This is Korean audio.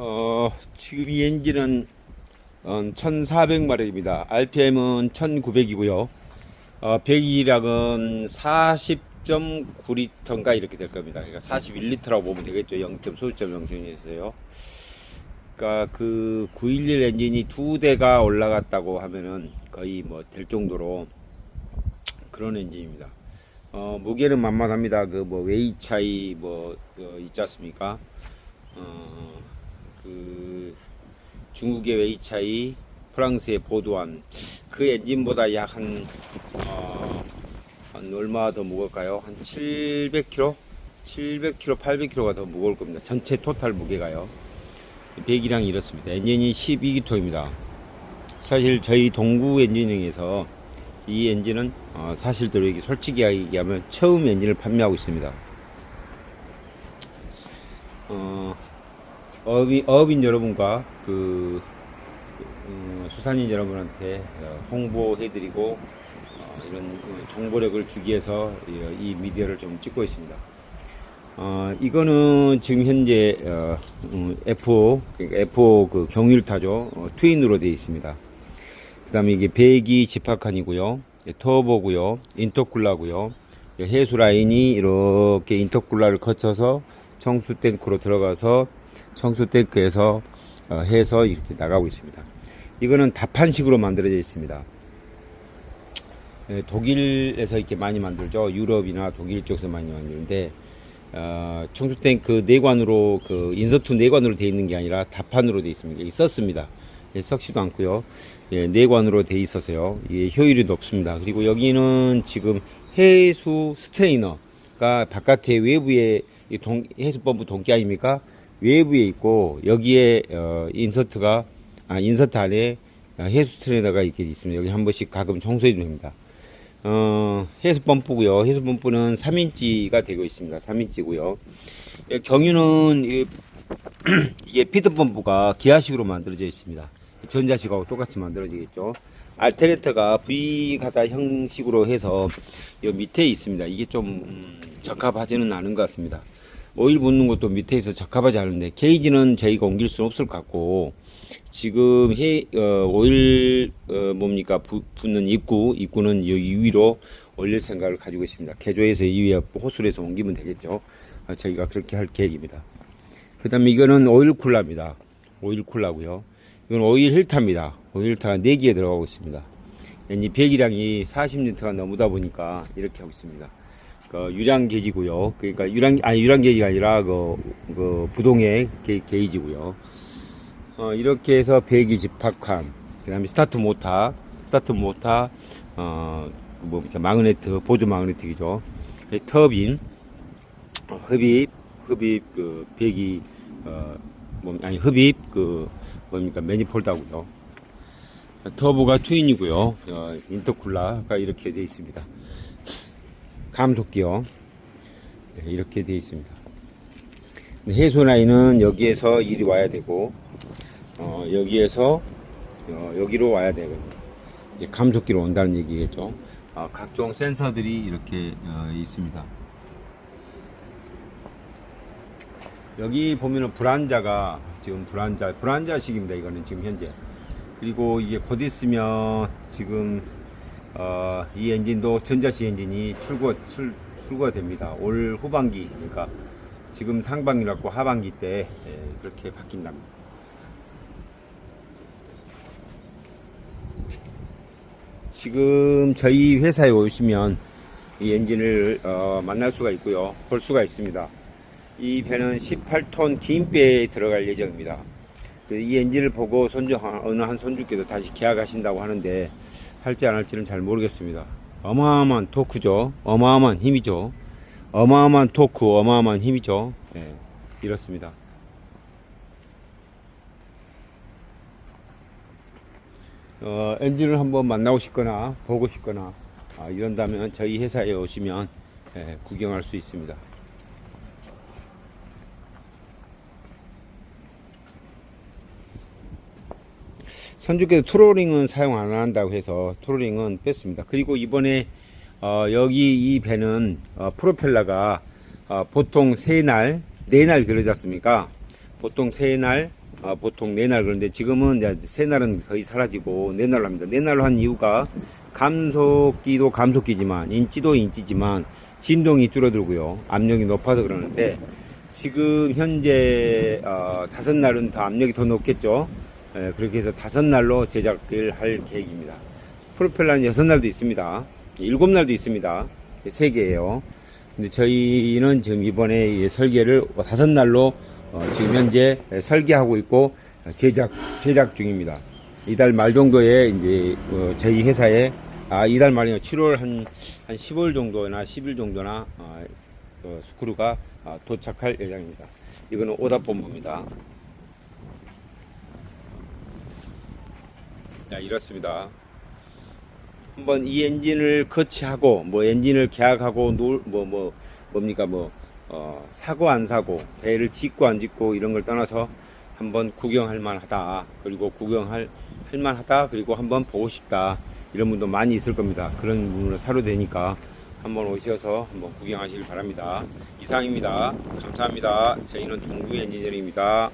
어, 지금 이 엔진은 어, 1400마력입니다. RPM은 1900이고요. 어, 배기량은 40.9리터인가 이렇게 될 겁니다. 그러니까 41리터라고 보면 되겠죠. 0. 소수점 영승에서요. 그러니까 그 911 엔진이 두 대가 올라갔다고 하면은 거의 뭐 될 정도로 그런 엔진입니다. 어, 무게는 만만합니다. 그 뭐 웨이 차이 뭐 어, 있지 않습니까? 어, 그 중국의 웨이 차이, 프랑스의 보도안 그 엔진보다 약한 어, 한 얼마 더 무거울까요? 한 700kg, 700kg, 800kg가 더 무거울 겁니다. 전체 토탈 무게가요. 배기량이 이렇습니다. 엔진이 12기통입니다. 사실 저희 동구 엔지닝에서 이 엔진은 어, 사실대로 얘기 솔직히 얘기하면 처음 엔진을 판매하고 있습니다. 어, 어업인, 어업인 여러분과 그 음, 수산인 여러분한테 어, 홍보해드리고 어, 이런 어, 정보력을 주기 위해서 이, 이 미디어를 좀 찍고 있습니다. 어, 이거는 지금 현재 어, 음, F5 그러니까 F5 그 경유일타죠 어, 트윈으로 되어 있습니다. 그다음에 이게 배기 집합칸이고요, 예, 터보고요, 인터쿨러고요, 예, 해수 라인이 이렇게 인터쿨러를 거쳐서 청수 탱크로 들어가서 청수 탱크에서 어, 해서 이렇게 나가고 있습니다. 이거는 다판식으로 만들어져 있습니다. 예, 독일에서 이렇게 많이 만들죠. 유럽이나 독일 쪽에서 많이 만드는데 어, 청수 탱크 내관으로 그 인서트 내관으로 되어 있는 게 아니라 다판으로 되어 있습니다. 여기 썼습니다. 예, 썩지도 않고요. 예, 내관으로 되어 있어서요. 예, 효율이 높습니다. 그리고 여기는 지금 해수 스트레이너가 바깥에 외부에 이 동, 해수 펌프 동기 아닙니까? 외부에 있고 여기에 어, 인서트가 아 인서트 안에 어, 해수 스트레이너가 이렇게 있습니다. 여기 한 번씩 가끔 청소해 줍니다. 어, 해수 펌프고요. 해수 펌프는 3인치가 되고 있습니다. 3인치고요. 경유는 이- 이게 피드 펌프가 기아식으로 만들어져 있습니다. 전자식하고 똑같이 만들어지겠죠. 알테레터가 V 가다 형식으로 해서 이 밑에 있습니다. 이게 좀 음, 적합하지는 않은 것 같습니다. 오일 붓는 것도 밑에 있어 적합하지 않은데 게이지는 저희가 옮길 수는 없을 것 같고 지금 해, 어, 오일 어, 뭡니까 부, 붓는 입구 입구는 이 위로 올릴 생각을 가지고 있습니다. 개조해서 이 위에 호수를 해서 옮기면 되겠죠. 어, 저희가 그렇게 할 계획입니다. 그 다음에 이거는 오일 쿨러입니다. 오일 쿨러고요. 이건 오일 힐타입니다. 오일 힐타가 4개에 들어가고 있습니다. 이 배기량이 40리터가 넘다 보니까 이렇게 하고 있습니다. 그 유량 게이지고요. 그러니까 유량 아니 유량 게이지가 아니라 그, 그 부동의 게, 게이지고요. 어, 이렇게 해서 배기 집합칸, 그다음에 스타트 모터, 스타트 모터, 어, 뭐 마그네트 보조 마그네틱이죠. 이 터빈, 어, 흡입, 흡입 그 배기 어, 뭐 아니 흡입 그 뭡니까 매니폴드하고요. 터보가 트윈이고요. 어, 인터쿨러가 이렇게 되어 있습니다. 감속기요. 네, 이렇게 되어 있습니다. 해소 라인은 여기에서 이리 와야 되고 어, 여기에서 어, 여기로 와야 되고 이제 감속기로 온다는 얘기겠죠. 어, 각종 센서들이 이렇게 어, 있습니다. 여기 보면은 불안자가 지금 불안자 불안자식입니다. 이거는 지금 현재 그리고 이게 곧 있으면 지금 어, 이 엔진도 전자식 엔진이 출고 출, 출고가 됩니다. 올 후반기 그러니까 지금 상반기라고 하반기 때 예, 그렇게 바뀐답니다. 지금 저희 회사에 오시면 이 엔진을 어, 만날 수가 있고요. 볼 수가 있습니다. 이 배는 18톤 긴 배에 들어갈 예정입니다. 그이 엔진을 보고 손주 한- 어느 한 손주께서 다시 계약하신다고 하는데 할지 안 할지는 잘 모르겠습니다. 어마어마한 토크죠. 어마어마한 힘이죠. 어마어마한 토크, 어마어마한 힘이죠. 예, 이렇습니다. 어, 엔진을 한번 만나고 싶거나 보고 싶거나 아, 이런다면 저희 회사에 오시면 예, 구경할 수 있습니다. 선주께서 트롤링은 사용 안 한다고 해서 트롤링은 뺐습니다. 그리고 이번에 어, 여기 이 배는 어, 프로펠러가 어, 보통 세 날, 네날 그러지 않습니까? 보통 세 날, 아, 보통 네날 그런데 지금은 이제 세 날은 거의 사라지고 네 날로 합니다. 네 날로 한 이유가 감속기도 감속기지만 인지도 인지지만 진동이 줄어들고요. 압력이 높아서 그러는데 지금 현재 어, 다섯 날은 더 압력이 더 높겠죠. 예, 그렇게 해서 다섯 날로 제작을 할 계획입니다. 프로펠러는 여섯 날도 있습니다. 일곱 날도 있습니다. 세 개예요. 근데 저희는 지금 이번에 이 설계를 다섯 날로 어, 지금 현재 설계하고 있고 제작 제작 중입니다. 이달 말 정도에 이제 어, 저희 회사에 아 이달 말이요 7월 한한 10월 정도나 10일 정도나 어, 어, 스크루가 어, 도착할 예정입니다. 이거는 오답 본부입니다. 자 이렇습니다. 한번 이 엔진을 거치하고 뭐 엔진을 계약하고 놀뭐뭐 뭡니까 뭐 어, 사고 안 사고 배를 짓고 안 짓고 이런 걸 떠나서 한번 구경할 만하다. 그리고 구경할 할 만하다. 그리고 한번 보고 싶다. 이런 분도 많이 있을 겁니다. 그런 분으로 사료 되니까 한번 오셔서 한번 구경하시길 바랍니다. 이상입니다. 감사합니다. 저희는 동구 엔지니어링입니다